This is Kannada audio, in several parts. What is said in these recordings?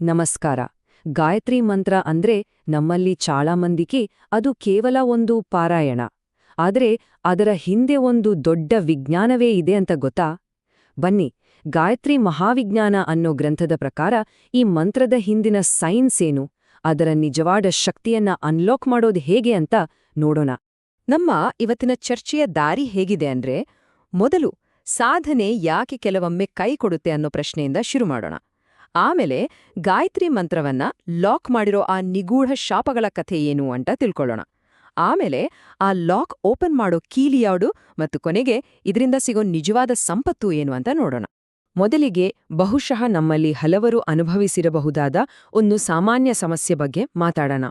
ನಮಸ್ಕಾರ. ಗಾಯತ್ರಿ ಮಂತ್ರ ಅಂದ್ರೆ ನಮ್ಮಲ್ಲಿ ಚಾಳ ಮಂದಿಗೆ ಅದು ಕೇವಲ ಒಂದು ಪಾರಾಯಣ. ಆದರೆ ಅದರ ಹಿಂದೆ ಒಂದು ದೊಡ್ಡ ವಿಜ್ಞಾನವೇ ಇದೆ ಅಂತ ಗೊತ್ತಾ? ಬನ್ನಿ, ಗಾಯತ್ರಿ ಮಹಾವಿಜ್ಞಾನ ಅನ್ನೋ ಗ್ರಂಥದ ಪ್ರಕಾರ ಈ ಮಂತ್ರದ ಹಿಂದಿನ ಸೈನ್ಸ್ ಏನು? ಅದರ ನಿಜವಾದ ಶಕ್ತಿಯನ್ನ ಅನ್ಲಾಕ್ ಮಾಡೋದು ಹೇಗೆ ಅಂತ ನೋಡೋಣ. ನಮ್ಮ ಇವತ್ತಿನ ಚರ್ಚೆಯ ದಾರಿ ಹೇಗಿದೆ ಅಂದ್ರೆ, ಮೊದಲು ಸಾಧನೆ ಯಾಕೆ ಕೆಲವೊಮ್ಮೆ ಕೈ ಕೊಡುತ್ತೆ ಅನ್ನೋ ಪ್ರಶ್ನೆಯಿಂದ ಶುರು ಮಾಡೋಣ. ಆಮೇಲೆ ಗಾಯತ್ರಿ ಮಂತ್ರವನ್ನ ಲಾಕ್ ಮಾಡಿರೋ ಆ ನಿಗೂಢ ಶಾಪಗಳ ಕಥೆ ಏನು ಅಂತ ತಿಳ್ಕೊಳ್ಳೋಣ. ಆಮೇಲೆ ಆ ಲಾಕ್ ಓಪನ್ ಮಾಡೋ ಕೀಲಿಯಾಡು ಮತ್ತು ಕೊನೆಗೆ ಇದರಿಂದ ಸಿಗೋ ನಿಜವಾದ ಸಂಪತ್ತು ಏನು ಅಂತ ನೋಡೋಣ. ಮೊದಲಿಗೆ ಬಹುಶಃ ನಮ್ಮಲ್ಲಿ ಹಲವರು ಅನುಭವಿಸಿರಬಹುದಾದ ಒಂದು ಸಾಮಾನ್ಯ ಸಮಸ್ಯೆ ಬಗ್ಗೆ ಮಾತಾಡೋಣ.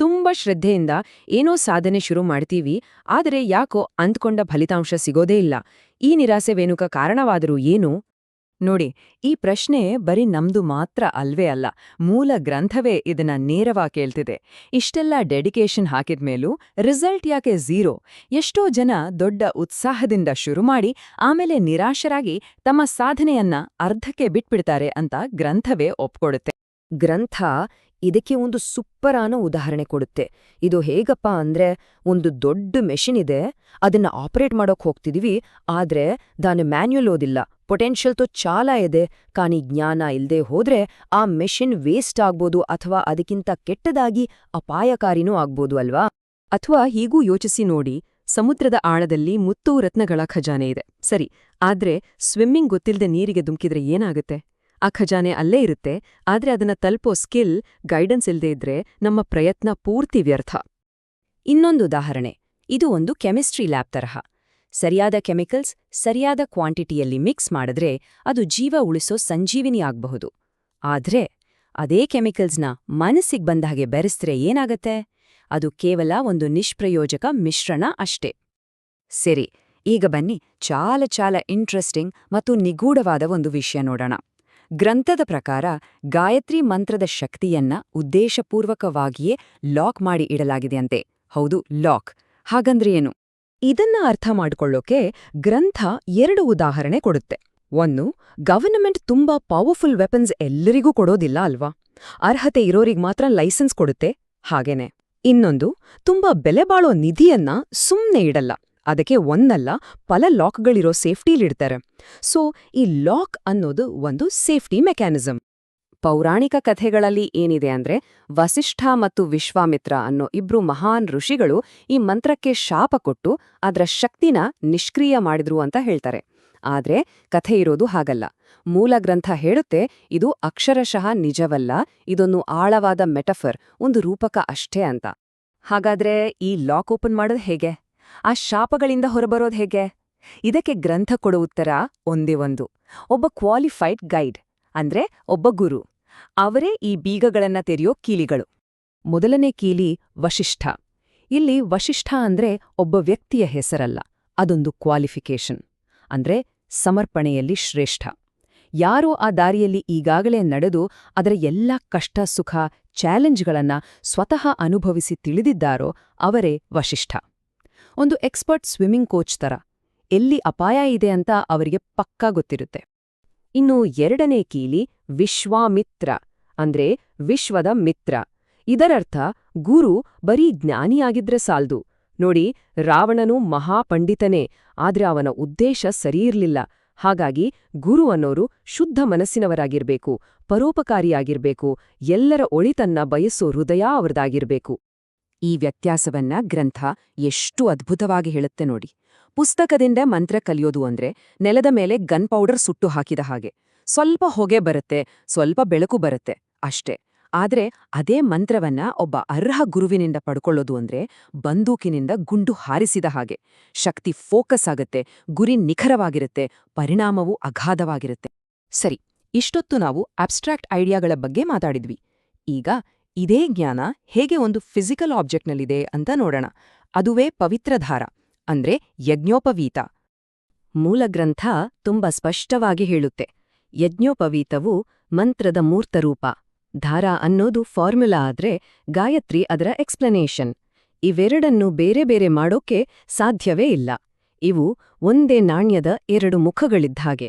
ತುಂಬ ಶ್ರದ್ಧೆಯಿಂದ ಏನೋ ಸಾಧನೆ ಶುರು ಮಾಡ್ತೀವಿ, ಆದರೆ ಯಾಕೋ ಅಂದ್ಕೊಂಡ ಫಲಿತಾಂಶ ಸಿಗೋದೇ ಇಲ್ಲ. ಈ ನಿರಾಸೆ ವೇನುಕ ಕಾರಣವಾದರೂ ಏನು? ನೋಡಿ, ಈ ಪ್ರಶ್ನೆ ಬರೀ ನಮ್ದು ಮಾತ್ರ ಅಲ್ವೇ ಅಲ್ಲ, ಮೂಲ ಗ್ರಂಥವೇ ಇದನ್ನ ನೇರವಾಗಿ ಕೇಳ್ತಿದೆ ಇಷ್ಟೆಲ್ಲ ಡೆಡಿಕೇಶನ್ ಹಾಕಿದ್ಮೇಲೂ ರಿಸಲ್ಟ್ ಯಾಕೆ ಝೀರೋ? ಎಷ್ಟೋ ಜನ ದೊಡ್ಡ ಉತ್ಸಾಹದಿಂದ ಶುರು ಮಾಡಿ, ಆಮೇಲೆ ನಿರಾಶರಾಗಿ ತಮ್ಮ ಸಾಧನೆಯನ್ನ ಅರ್ಧಕ್ಕೆ ಬಿಟ್ಬಿಡ್ತಾರೆ ಅಂತ ಗ್ರಂಥವೇ ಒಪ್ಕೊಡುತ್ತೆ. ಗ್ರಂಥ ಇದಕ್ಕೆ ಒಂದು ಸುಪ್ಪರಾನ ಉದಾಹರಣೆ ಕೊಡುತ್ತೆ. ಇದು ಹೇಗಪ್ಪ ಅಂದ್ರೆ, ಒಂದು ದೊಡ್ಡ ಮೆಷಿನ್ ಇದೆ, ಅದನ್ನ ಆಪರೇಟ್ ಮಾಡೋಕ್ ಹೋಗ್ತಿದೀವಿ, ಆದ್ರೆ ದಾನು ಮ್ಯಾನ್ಯುಯಲ್ ಓದಿಲ್ಲ. ಪೊಟೆನ್ಷಿಯಲ್ ತೋ ಚಾಲ ಇದೆ ಕಾನಿ ಜ್ಞಾನ ಇಲ್ಲದೆ ಹೋದ್ರೆ ಆ ಮೆಷಿನ್ ವೇಸ್ಟ್ ಆಗ್ಬೋದು ಅಥವಾ ಅದಕ್ಕಿಂತ ಕೆಟ್ಟದಾಗಿ ಅಪಾಯಕಾರಿನೂ ಆಗ್ಬೋದು ಅಲ್ವಾ? ಅಥವಾ ಹೀಗೂ ಯೋಚಿಸಿ ನೋಡಿ, ಸಮುದ್ರದ ಆಳದಲ್ಲಿ ಮುತ್ತು ರತ್ನಗಳ ಖಜಾನೆ ಇದೆ. ಸರಿ, ಆದ್ರೆ ಸ್ವಿಮ್ಮಿಂಗ್ ಗೊತ್ತಿಲ್ಲದೆ ನೀರಿಗೆ ದುಮ್ಕಿದ್ರೆ ಏನಾಗುತ್ತೆ? ಆ ಖಜಾನೆ ಅಲ್ಲೇ ಇರುತ್ತೆ, ಆದ್ರೆ ಅದನ್ನ ತಲುಪೋ ಸ್ಕಿಲ್, ಗೈಡೆನ್ಸ್ ಇಲ್ಲದೆ ಇದ್ರೆ ನಮ್ಮ ಪ್ರಯತ್ನ ಪೂರ್ತಿ ವ್ಯರ್ಥ. ಇನ್ನೊಂದು ಉದಾಹರಣೆ. ಇದು ಒಂದು ಕೆಮಿಸ್ಟ್ರಿ ಲ್ಯಾಬ್ ತರಹ. ಸರಿಯಾದ ಕೆಮಿಕಲ್ಸ್, ಸರಿಯಾದ ಕ್ವಾಂಟಿಟಿಯಲ್ಲಿ ಮಿಕ್ಸ್ ಮಾಡಿದ್ರೆ ಅದು ಜೀವ ಉಳಿಸೋ ಸಂಜೀವಿನಿ ಆಗಬಹುದು. ಆದ್ರೆ ಅದೇ ಕೆಮಿಕಲ್ಸ್ನ ಬಂದ ಹಾಗೆ ಬೆರೆಸಿದ್ರೆ ಏನಾಗತ್ತೆ? ಅದು ಕೇವಲ ಒಂದು ನಿಷ್ಪ್ರಯೋಜಕ ಮಿಶ್ರಣ ಅಷ್ಟೇ. ಸರಿ, ಈಗ ಬನ್ನಿ, ಚಾಲ ಚಾಲ ಇಂಟ್ರೆಸ್ಟಿಂಗ್ ಮತ್ತು ನಿಗೂಢವಾದ ಒಂದು ವಿಷಯ ನೋಡೋಣ. ಗ್ರಂಥದ ಪ್ರಕಾರ ಗಾಯತ್ರಿ ಮಂತ್ರದ ಶಕ್ತಿಯನ್ನ ಉದ್ದೇಶಪೂರ್ವಕವಾಗಿಯೇ ಲಾಕ್ ಮಾಡಿ ಇಡಲಾಗಿದೆಯಂತೆ. ಹೌದು, ಲಾಕ್. ಹಾಗಂದ್ರೆ ಏನು? ಇದನ್ನ ಅರ್ಥ ಮಾಡ್ಕೊಳ್ಳೋಕೆ ಗ್ರಂಥ ಎರಡು ಉದಾಹರಣೆ ಕೊಡುತ್ತೆ. ಒಂದು, ಗವರ್ನಮೆಂಟ್ ತುಂಬಾ ಪವರ್ಫುಲ್ ವೆಪನ್ಸ್ ಎಲ್ಲರಿಗೂ ಕೊಡೋದಿಲ್ಲ ಅಲ್ವಾ? ಅರ್ಹತೆ ಇರೋರಿಗೆ ಮಾತ್ರ ಲೈಸೆನ್ಸ್ ಕೊಡುತ್ತೆ? ಹಾಗೇನೆ. ಇನ್ನೊಂದು, ತುಂಬಾ ಬೆಲೆಬಾಳೋ ನಿಧಿಯನ್ನ ಸುಮ್ಮನೆ ಇಡಲ್ಲ. ಅದಕ್ಕೆ ಒಂದಲ್ಲ, ಪಲ ಲಾಕ್ಗಳಿರೋ ಸೇಫ್ಟಿಲಿಡ್ತಾರೆ ಸೊ, ಈ ಲಾಕ್ ಅನ್ನೋದು ಒಂದು ಸೇಫ್ಟಿ ಮೆಕ್ಯಾನಿಸಮ್ ಪೌರಾಣಿಕ ಕಥೆಗಳಲ್ಲಿ ಏನಿದೆ ಅಂದ್ರೆ, ವಸಿಷ್ಠ ಮತ್ತು ವಿಶ್ವಾಮಿತ್ರ ಅನ್ನೋ ಇಬ್ರು ಮಹಾನ್ ಋಷಿಗಳು ಈ ಮಂತ್ರಕ್ಕೆ ಶಾಪ ಕೊಟ್ಟು ಅದರ ಶಕ್ತಿನ ನಿಷ್ಕ್ರಿಯ ಮಾಡಿದ್ರು ಅಂತ ಹೇಳ್ತಾರೆ. ಆದ್ರೆ, ಕಥೆ ಇರೋದು ಹಾಗಲ್ಲ. ಮೂಲ ಗ್ರಂಥ ಹೇಳುತ್ತೆ, ಇದು ಅಕ್ಷರಶಃ ನಿಜವಲ್ಲ, ಇದೊಂದು ಆಳವಾದ ಮೆಟಫರ್, ಒಂದು ರೂಪಕ ಅಷ್ಟೇ ಅಂತ. ಹಾಗಾದ್ರೆ ಈ ಲಾಕ್ ಓಪನ್ ಮಾಡೋದು ಹೇಗೆ? ಆ ಶಾಪಗಳಿಂದ ಹೊರಬರೋದು ಹೇಗೆ? ಇದಕ್ಕೆ ಗ್ರಂಥ ಕೊಡೋ ಉತ್ತರ ಒಂದೇ ಒಂದು. ಒಬ್ಬ ಕ್ವಾಲಿಫೈಡ್ ಗೈಡ್ ಅಂದ್ರೆ ಒಬ್ಬ ಗುರು. ಅವರೇ ಈ ಬೀಗಗಳನ್ನ ತೆರೆಯೋ ಕೀಲಿಗಳು. ಮೊದಲನೇ ಕೀಲಿ ವಶಿಷ್ಠ. ಇಲ್ಲಿ ವಶಿಷ್ಠ ಅಂದ್ರೆ ಒಬ್ಬ ವ್ಯಕ್ತಿಯ ಹೆಸರಲ್ಲ, ಅದೊಂದು ಕ್ವಾಲಿಫಿಕೇಶನ್ ಅಂದ್ರೆ ಸಮರ್ಪಣೆಯಲ್ಲಿ ಶ್ರೇಷ್ಠ. ಯಾರು ಆ ದಾರಿಯಲ್ಲಿ ಈಗಾಗಲೇ ನಡೆದು ಅದರ ಎಲ್ಲ ಕಷ್ಟ, ಸುಖ ಚಾಲೆಂಜ್ಗಳನ್ನ ಸ್ವತಃ ಅನುಭವಿಸಿ ತಿಳಿದಿದ್ದಾರೋ ಅವರೇ ವಶಿಷ್ಠ. ಒಂದು ಎಕ್ಸ್ಪರ್ಟ್ ಸ್ವಿಮ್ಮಿಂಗ್ ಕೋಚ್ ತರ. ಎಲ್ಲಿ ಅಪಾಯ ಇದೆ ಅಂತ ಅವರಿಗೆ ಪಕ್ಕಾ ಗೊತ್ತಿರುತ್ತೆ. ಇನ್ನು ಎರಡನೇ ಕೀಲಿ ವಿಶ್ವಾಮಿತ್ರ, ಅಂದ್ರೆ ವಿಶ್ವದ ಮಿತ್ರ. ಇದರರ್ಥ, ಗುರು ಬರೀ ಜ್ಞಾನಿಯಾಗಿದ್ರೆ ಸಾಲ್ದು. ನೋಡಿ, ರಾವಣನು ಮಹಾಪಂಡಿತನೇ, ಆದ್ರೆ ಅವನ ಉದ್ದೇಶ ಸರಿಯಿರ್ಲಿಲ್ಲ ಹಾಗಾಗಿ ಗುರು ಅನ್ನೋರು ಶುದ್ಧ ಮನಸ್ಸಿನವರಾಗಿರ್ಬೇಕು, ಪರೋಪಕಾರಿಯಾಗಿರ್ಬೇಕು, ಎಲ್ಲರ ಒಳಿತನ್ನ ಬಯಸೋ ಹೃದಯ ಅವ್ರದಾಗಿರ್ಬೇಕು. ಈ ವ್ಯತ್ಯಾಸವನ್ನ ಗ್ರಂಥ ಎಷ್ಟು ಅದ್ಭುತವಾಗಿ ಹೇಳುತ್ತೆ ನೋಡಿ. ಪುಸ್ತಕದಿಂದ ಮಂತ್ರ ಕಲಿಯೋದು ಅಂದ್ರೆ ನೆಲದ ಮೇಲೆ ಗನ್ ಪೌಡರ್ ಸುಟ್ಟು ಹಾಕಿದ ಹಾಗೆ. ಸ್ವಲ್ಪ ಹೊಗೆ ಬರುತ್ತೆ, ಸ್ವಲ್ಪ ಬೆಳಕು ಬರುತ್ತೆ ಅಷ್ಟೇ. ಆದ್ರೆ ಅದೇ ಮಂತ್ರವನ್ನ ಒಬ್ಬ ಅರ್ಹ ಗುರುವಿನಿಂದ ಪಡ್ಕೊಳ್ಳೋದು ಅಂದ್ರೆ ಬಂದೂಕಿನಿಂದ ಗುಂಡು ಹಾರಿಸಿದ ಹಾಗೆ. ಶಕ್ತಿ ಫೋಕಸ್ ಆಗತ್ತೆ, ಗುರಿ ನಿಖರವಾಗಿರುತ್ತೆ, ಪರಿಣಾಮವೂ ಅಗಾಧವಾಗಿರುತ್ತೆ. ಸರಿ, ಇಷ್ಟೊತ್ತು ನಾವು ಅಬ್ಸ್ಟ್ರಾಕ್ಟ್ ಐಡಿಯಾಗಳ ಬಗ್ಗೆ ಮಾತಾಡಿದ್ವಿ. ಈಗ ಇದೇ ಜ್ಞಾನ ಹೇಗೆ ಒಂದು ಫಿಸಿಕಲ್ ಆಬ್ಜೆಕ್ಟ್ನಲ್ಲಿದೆ ಅಂತ ನೋಡೋಣ. ಅದುವೇ ಪವಿತ್ರಧಾರ ಅಂದ್ರೆ ಯಜ್ಞೋಪವೀತ. ಮೂಲಗ್ರಂಥ ತುಂಬ ಸ್ಪಷ್ಟವಾಗಿ ಹೇಳುತ್ತೆ. ಯಜ್ಞೋಪವೀತವು ಮಂತ್ರದ ಮೂರ್ತರೂಪ. ಧಾರ ಅನ್ನೋದು ಫಾರ್ಮುಲಾ ಆದ್ರೆ ಗಾಯತ್ರಿ ಅದರ ಎಕ್ಸ್ಪ್ಲನೇಷನ್ ಇವೆರಡನ್ನು ಬೇರೆ ಬೇರೆ ಮಾಡೋಕೆ ಸಾಧ್ಯವೇ ಇಲ್ಲ. ಇವು ಒಂದೇ ನಾಣ್ಯದ ಎರಡು ಮುಖಗಳಿದ್ದಾಗೆ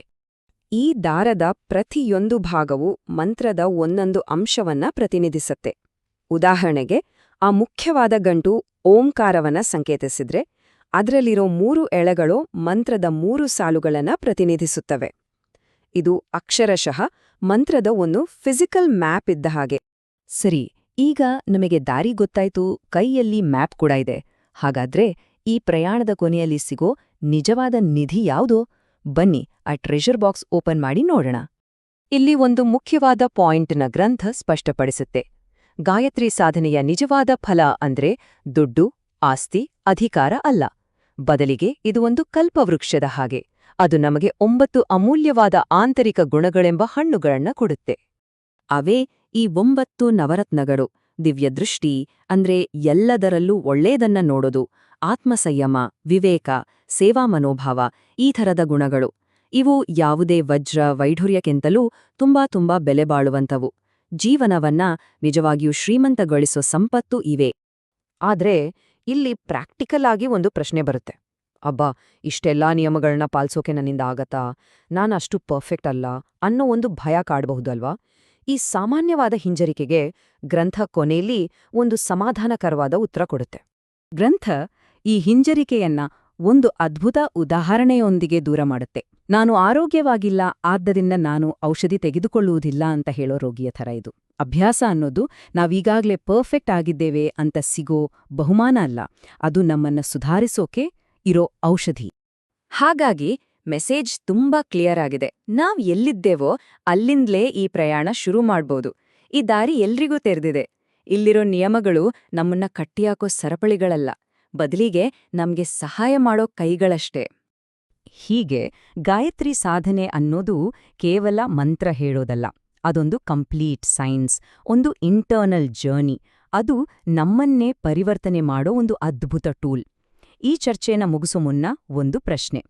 ಈ ದಾರದ ಪ್ರತಿಯೊಂದು ಭಾಗವು ಮಂತ್ರದ ಒಂದೊಂದು ಅಂಶವನ್ನ ಪ್ರತಿನಿಧಿಸುತ್ತೆ. ಉದಾಹರಣೆಗೆ, ಆ ಮುಖ್ಯವಾದ ಗಂಟು ಓಂಕಾರವನ್ನ ಸಂಕೇತಿಸಿದ್ರೆ, ಅದರಲ್ಲಿರೋ ಮೂರು ಎಳೆಗಳು ಮಂತ್ರದ ಮೂರು ಸಾಲುಗಳನ್ನ ಪ್ರತಿನಿಧಿಸುತ್ತವೆ. ಇದು ಅಕ್ಷರಶಃ ಮಂತ್ರದ ಒಂದು ಫಿಸಿಕಲ್ ಮ್ಯಾಪ್ ಇದ್ದ ಹಾಗೆ. ಸರಿ, ಈಗ ನಮಗೆ ದಾರಿ ಗೊತ್ತಾಯ್ತು, ಕೈಯಲ್ಲಿ ಮ್ಯಾಪ್ ಕೂಡ ಇದೆ. ಹಾಗಾದ್ರೆ ಈ ಪ್ರಯಾಣದ ಕೊನೆಯಲ್ಲಿ ಸಿಗೋ ನಿಜವಾದ ನಿಧಿ ಯಾವುದೋ? ಬನ್ನಿ, ಆ ಟ್ರೆಷರ್ ಬಾಕ್ಸ್ ಓಪನ್ ಮಾಡಿ ನೋಡೋಣ. ಇಲ್ಲಿ ಒಂದು ಮುಖ್ಯವಾದ ಪಾಯಿಂಟ್ನ ಗ್ರಂಥ ಸ್ಪಷ್ಟಪಡಿಸುತ್ತೆ. ಗಾಯತ್ರಿ ಸಾಧನೆಯ ನಿಜವಾದ ಫಲ ಅಂದ್ರೆ ದುಡ್ಡು, ಆಸ್ತಿ, ಅಧಿಕಾರ ಅಲ್ಲ. ಬದಲಿಗೆ ಇದು ಒಂದು ಕಲ್ಪವೃಕ್ಷದ ಹಾಗೆ. ಅದು ನಮಗೆ ಒಂಬತ್ತು ಅಮೂಲ್ಯವಾದ ಆಂತರಿಕ ಗುಣಗಳೆಂಬ ಹಣ್ಣುಗಳನ್ನ ಕೊಡುತ್ತೆ. ಅವೇ ಈ ಒಂಬತ್ತು ನವರತ್ನಗಳು. ದಿವ್ಯದೃಷ್ಟಿ ಅಂದ್ರೆ ಎಲ್ಲದರಲ್ಲೂ ಒಳ್ಳೇದನ್ನ ನೋಡೋದು ಆತ್ಮಸಂಯಮ, ವಿವೇಕ ಸೇವಾ ಮನೋಭಾವ ಈ ಥರದ ಗುಣಗಳು. ಇವು ಯಾವುದೇ ವಜ್ರ ವೈಢುರ್ಯಕ್ಕಿಂತಲೂ ತುಂಬಾ ತುಂಬಾ ಬೆಲೆ ಬಾಳುವಂಥವು. ಜೀವನವನ್ನ ನಿಜವಾಗಿಯೂ ಶ್ರೀಮಂತಗೊಳಿಸೋ ಸಂಪತ್ತು ಇವೆ. ಆದ್ರೆ ಇಲ್ಲಿ ಪ್ರಾಕ್ಟಿಕಲ್ ಆಗಿ ಒಂದು ಪ್ರಶ್ನೆ ಬರುತ್ತೆ. ಅಬ್ಬಾ, ಇಷ್ಟೆಲ್ಲಾ ನಿಯಮಗಳನ್ನ ಪಾಲಿಸೋಕೆ ನನ್ನಿಂದ ಆಗತ್ತಾ? ಅಷ್ಟು ಪರ್ಫೆಕ್ಟ್ ಅಲ್ಲ ಅನ್ನೋ ಒಂದು ಭಯ ಕಾಡಬಹುದಲ್ವಾ ಈ ಸಾಮಾನ್ಯವಾದ ಹಿಂಜರಿಕೆಗೆ ಗ್ರಂಥ ಕೊನೆಯಲ್ಲಿ ಒಂದು ಸಮಾಧಾನಕರವಾದ ಉತ್ತರ ಕೊಡುತ್ತೆ. ಗ್ರಂಥ ಈ ಹಿಂಜರಿಕೆಯನ್ನ ಒಂದು ಅದ್ಭುತ ಉದಾಹರಣೆಯೊಂದಿಗೆ ದೂರ ಮಾಡುತ್ತೆ. ನಾನು ಆರೋಗ್ಯವಾಗಿಲ್ಲ, ಆದ್ದರಿಂದ ನಾನು ಔಷಧಿ ತೆಗೆದುಕೊಳ್ಳುವುದಿಲ್ಲ ಅಂತ ಹೇಳೋ ರೋಗಿಯ ಥರ ಇದು. ಅಭ್ಯಾಸ ಅನ್ನೋದು ನಾವೀಗಾಗಲೇ ಪರ್ಫೆಕ್ಟ್ ಆಗಿದ್ದೇವೆ ಅಂತ ಸಿಗೋ ಬಹುಮಾನ ಅಲ್ಲ. ಅದು ನಮ್ಮನ್ನ ಸುಧಾರಿಸೋಕೆ ಇರೋ ಔಷಧಿ. ಹಾಗಾಗಿ ಮೆಸೇಜ್ ತುಂಬಾ ಕ್ಲಿಯರ್ ಆಗಿದೆ. ನಾವ್ ಎಲ್ಲಿದ್ದೇವೋ ಅಲ್ಲಿಂದ್ಲೇ ಈ ಪ್ರಯಾಣ ಶುರು ಮಾಡ್ಬೋದು. ಈ ದಾರಿ ಎಲ್ರಿಗೂ ತೆರೆದಿದೆ. ಇಲ್ಲಿರೋ ನಿಯಮಗಳು ನಮ್ಮನ್ನ ಕಟ್ಟಿಯಾಕೋ ಸರಪಳಿಗಳಲ್ಲ. ಬದಲಿಗೆ ನಮ್ಗೆ ಸಹಾಯ ಮಾಡೋ ಕೈಗಳಷ್ಟೇ. ಹೀಗೆ ಗಾಯತ್ರಿ ಸಾಧನೆ ಅನ್ನೋದು ಕೇವಲ ಮಂತ್ರ ಹೇಳೋದಲ್ಲ, ಅದೊಂದು ಕಂಪ್ಲೀಟ್ ಸೈನ್ಸ್, ಒಂದು ಇಂಟರ್ನಲ್ ಜರ್ನಿ, ಅದು ನಮ್ಮನ್ನೇ ಪರಿವರ್ತನೆ ಮಾಡೋ ಒಂದು ಅದ್ಭುತ ಟೂಲ್. ಈ ಚರ್ಚೆನ ಮುಗಿಸೋ ಮುನ್ನ ಒಂದು ಪ್ರಶ್ನೆ.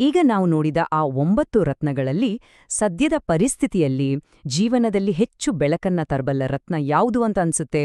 ಈಗ ನಾವು ನೋಡಿದ ಆ ಒಂಬತ್ತು ರತ್ನಗಳಲ್ಲಿ ಸದ್ಯದ ಪರಿಸ್ಥಿತಿಯಲ್ಲಿ ಜೀವನದಲ್ಲಿ ಹೆಚ್ಚು ಬೆಳಕನ್ನ ತರಬಲ್ಲ ರತ್ನ ಯಾವುದು ಅಂತ ಅನ್ಸುತ್ತೆ?